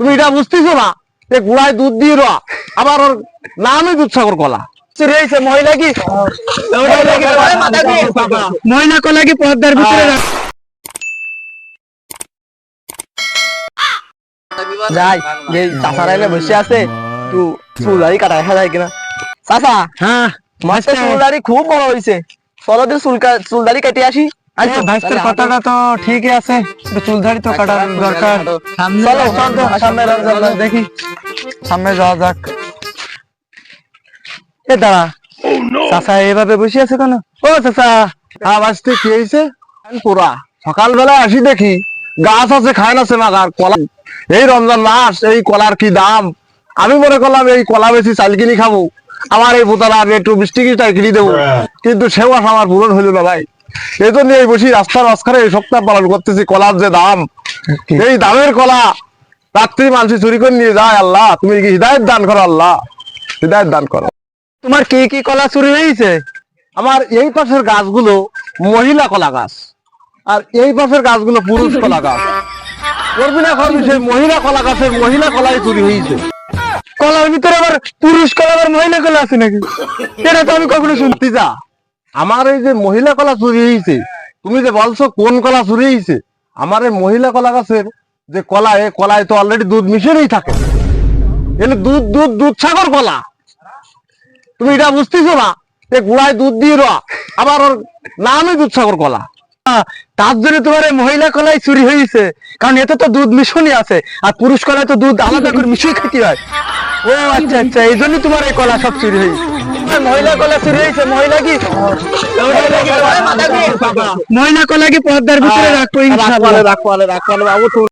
তুমি এটা বুঝতেছো না? যে গুড়ায় দুধ দিয়ে রা আবার ওর নামই দুধসাগর কলা। মহিলা কি? মহিলা কলা কি পর্দার ভিতরে যাই যে চাষারা এনে বসে আছে একটু চুলদারি কাটা দেখা যায় কিনা। চাষা হ্যাঁ মাস্টার চুলদারি খুব বড় হয়েছে চলো দিয়ে চুল চুলদারি কেটে আসি। আচ্ছা ভাইস্তের কথাটা তো ঠিকই আছে চুলধারি তো কাটার দরকার। চলো সামনে রমজান দেখি। সামনে যাওয়া যাক। এ দাঁড়া। চাচা এভাবে বসে আছে কেন? ও চাচা আওয়াজ তো কি হয়েছে? পুরা। সকালবেলা আসি দেখি গাছ আছে খায় না সেমাগার কলা। এই রমজান মাস এই কলার কি দাম? আমি মনে করলাম এই কলা বেশি চাল কিনি খাব। আমার এই বোতলা আমি একটু মিষ্টি কিনি দেবো। কিন্তু সেও আমার পূরণ হইল না ভাই। এই জন্য এই বসি রাস্তার মাঝখানে এই সপ্তাহ পালন করতেছি কলার যে দাম। এই দামের কলা রাত্রি মানুষ চুরি করে নিয়ে যায় আল্লাহ তুমি কি হৃদায়ত দান করো আল্লাহ? হৃদায়ত দান করো। তোমার কি কি কলা চুরি হয়েছে? আমার এই পাশের গাছগুলো মহিলা কলা গাছ আর এই পাশের গাছগুলো পুরুষ কলা গাছ। করবি না করবি সেই মহিলা কলা গাছের মহিলা কলাই চুরি হয়েছে। কলার ভিতরে আবার পুরুষ কলা আবার মহিলা কলা আছে নাকি? এটা তো আমি কখনো শুনি শুনতে যা। আমার এই যে মহিলা কলা চুরি হয়েছে তুমি যে বলছো কোন কলা চুরি হয়েছে আমার এই মহিলা কলা গাছের যে কলা এ কলায় তো অলরেডি দুধ মিশিয়েই থাকে। এলে দুধ দুধ দুধ সাগর কলা। তুমি এটা বুঝতেছো না? যে গুড়ায় দুধ দিয়ে রা আবার ওর নামই দুধ সাগর কলা। তার জন্য তোমার এই মহিলা কলাই চুরি হয়েছে কারণ এতে তো দুধ মিশনই আছে, আর পুরুষ কলায় তো দুধ আলাদা করে মিশিয়ে খেতে হয়। ও আচ্ছা আচ্ছা এই জন্য তোমার এই কলা সব চুরি হয়েছে মহিলা কলা চুরি মহিলা কি? মহিলা কলা কি পর্দার ভিতরে রাখব ইনশাআল্লাহ। রাখো রাখো রাখো, বাবু